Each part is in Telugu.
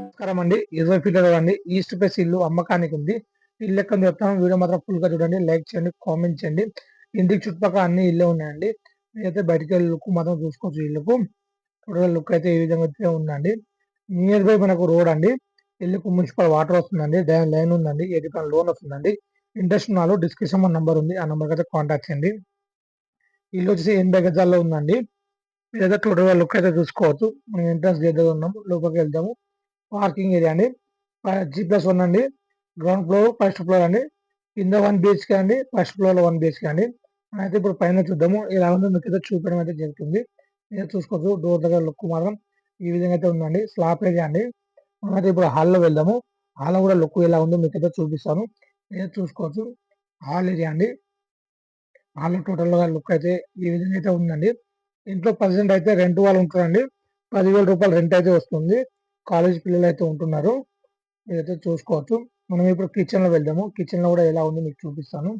నమస్కారం అండి. ఇరవై ఫీట్ల అండి ఈస్ట్ ఫేస్ ఇల్లు అమ్మకానికి ఉంది ఇల్లు ఎక్కడ చెప్తాను. వీడియో మాత్రం ఫుల్గా చూడండి. లైక్ చేయండి కామెంట్ చేయండి. ఇంటికి చుట్టుపక్కల అన్ని ఇల్లు ఉన్నాయండి. అయితే బయటికి వెళ్ళి లుక్ మాత్రం చూసుకోవచ్చు ఇల్లుకు టోటల్ లుక్ అయితే ఈ విధంగా అయితే ఉందండి. నియర్ బై మనకు రోడ్ అండి. ఇల్లుకు మున్సిపల్ వాటర్ వస్తుందండి. లైన్ ఉందండి. ఎయిటీ లోన్ వస్తుందండి. ఇంట్రెస్ట్ ఉన్నాలో డిస్క్రిప్షన్ నంబర్ ఉంది. ఆ నెంబర్ అయితే కాంటాక్ట్ చేయండి. ఇల్లు వచ్చేసి ఎనభై గజాల్లో ఉందండి. లేదా టోటల్గా లుక్ అయితే చూసుకోవచ్చు మనం ఎంట్రన్స్ దగ్గర ఉన్నాము లోపలికి వెళ్తాము పార్కింగ్ ఏరియా అండి. జీ ప్లస్ వన్ అండి. గ్రౌండ్ ఫ్లోర్ ఫస్ట్ ఫ్లోర్ అండి. కింద వన్ బిహెచ్కే అండి. ఫస్ట్ ఫ్లోర్లో వన్ బిహెచ్కే అండి. అయితే ఇప్పుడు పైన చూద్దాము. ఇలా ఉందో మీకు అయితే చూపడం అయితే జరుగుతుంది. మీరు చూసుకోవచ్చు డోర్ దగ్గర లుక్ మాత్రం ఈ విధంగా అయితే ఉందండి. స్లాప్ ఏరియా అండి. మనమైతే ఇప్పుడు హాల్లో వెళ్దాము. హాల్లో కూడా లుక్ ఎలా ఉందో మీకు అయితే చూపిస్తాను. మీరు చూసుకోవచ్చు. హాల్ ఏరియా అండి. హాల్లో టోటల్గా లుక్ అయితే ఈ విధంగా అయితే ఉందండి. ఇంట్లో ప్రజెంట్ అయితే రెంట్ వాళ్ళు ఉంటారండి. పదివేల రూపాయలు రెంట్ అయితే వస్తుంది. కాలేజ్ పిల్లలు అయితే ఉంటున్నారు. మీరైతే చూసుకోవచ్చు. మనం ఇప్పుడు కిచెన్లో వెళ్దాము. కిచెన్లో కూడా ఎలా ఉంది మీకు చూపిస్తాను.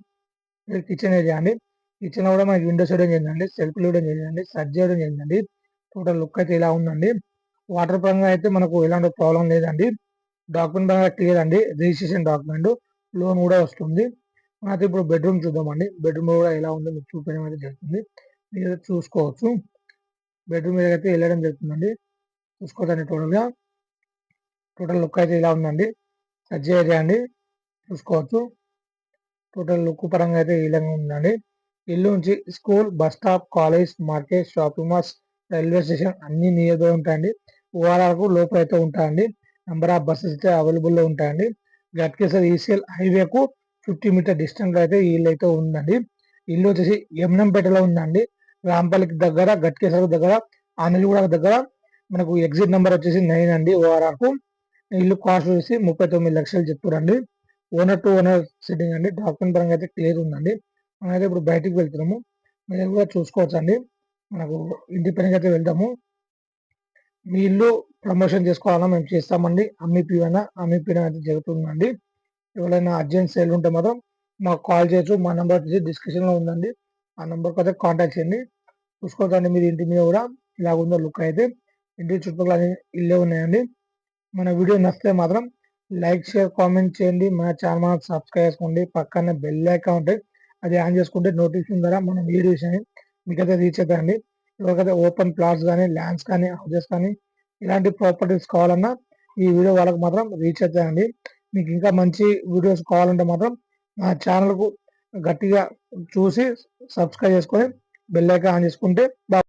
ఇది కిచెన్ ఏరియా అండి. కిచెన్లో కూడా మనకి విండోస్ వేయడం చేయండి సెల్ఫ్ వేయడం చేయండి సర్జ్ చేయడం చేయండి టోటల్ లుక్ అయితే ఇలా ఉందండి. వాటర్ పరంగా అయితే మనకు ఎలాంటి ప్రాబ్లం లేదండి. డాక్యుమెంట్ పరంగా క్లియర్ అండి. రిజిస్ట్రేషన్ డాక్యుమెంట్ లోన్ కూడా వస్తుంది. అయితే ఇప్పుడు బెడ్రూమ్ చూద్దామండి. బెడ్రూమ్ కూడా ఎలా ఉందో మీకు చూపించడం అయితే జరుగుతుంది. మీరు చూసుకోవచ్చు. బెడ్రూమ్ మీద అయితే వెళ్ళడం జరుగుతుందండి. చూసుకోవచ్చండి టోటల్గా టోటల్ లుక్ అయితే ఇలా ఉందండి. సజ్జ ఏరియా అండి. చూసుకోవచ్చు. టోటల్ లుక్ పరంగా అయితే ఈ విధంగా ఉందండి. ఇల్లు నుంచి school bus stop college market shopping malls railway station అన్ని నియర్బై ఉంటాయండి. ఓఆర్ఆర్కు లోపల అయితే ఉంటాయండి. నెంబర్ ఆఫ్ బస్సెస్ అయితే అవైలబుల్లో ఉంటాయండి. గట్కేసర్ ఈసీఎల్ హైవేకు ఫిఫ్టీ మీటర్ డిస్టెన్స్ అయితే ఇల్లు అయితే ఉందండి. ఇల్లు వచ్చేసి యమునంపేటలో ఉందండి. రాంపల్లికి దగ్గర గట్కేసర్ దగ్గర ఆనలిగూడ దగ్గర. మనకు ఎగ్జిట్ నెంబర్ వచ్చేసి నైన్ అండి ఓఆర్ఆర్కు. ఇల్లు కాస్ట్ వచ్చేసి ముప్పై తొమ్మిది లక్షలు చెప్తారండి ఓనర్ టు ఓనర్ సిట్టింగ్ అండి. డాక్యుమెంట్ పరంగా అయితే క్లియర్ ఉందండి. మనమైతే ఇప్పుడు బయటికి వెళ్తున్నాము. మీరు కూడా చూసుకోవచ్చు అండి మనకు ఇంటి పనికి అయితే వెళ్తాము. మీ ఇల్లు ప్రమోషన్ చేసుకోవాలన్నా మేము చేస్తామండి. అమ్మిపివైనా అమ్మిపియడం అయితే జరుగుతుందండి. ఎవరైనా అర్జెంట్ సేల్ ఉంటే మాత్రం మాకు కాల్ చేయొచ్చు. మా నెంబర్ వచ్చేసి డిస్క్రిప్షన్లో ఉందండి. ఆ నెంబర్కి అయితే కాంటాక్ట్ చేయండి. చూసుకోవద్దండి మీరు ఇంటి మీద కూడా ఇలా ఉందో లుక్ అయితే. ఇంటి చుట్టుపక్కల ఇల్లే ఉన్నాయండి. మన వీడియో నచ్చితే మాత్రం లైక్ షేర్ కామెంట్ చేయండి. మన ఛానల్ సబ్స్క్రైబ్ చేసుకోండి. పక్కనే బెల్ అకౌంట్ అది ఆన్ చేసుకుంటే నోటిఫికేషన్ ద్వారా మన వీడియోస్ అని మీకైతే రీచ్ అవుతాయండి. ఎవరికైతే ఓపెన్ ప్లాట్స్ కానీ ల్యాండ్స్ కానీ హౌజెస్ కానీ ఇలాంటి ప్రాపర్టీస్ కావాలన్నా ఈ వీడియో వాళ్ళకి మాత్రం రీచ్ అవుతాయండి. మీకు ఇంకా మంచి వీడియోస్ కావాలంటే మాత్రం మా ఛానల్కు గట్టిగా చూసి సబ్స్క్రైబ్ చేసుకొని బెల్ ఐకాన్ ఆన్ చేసుకుంటే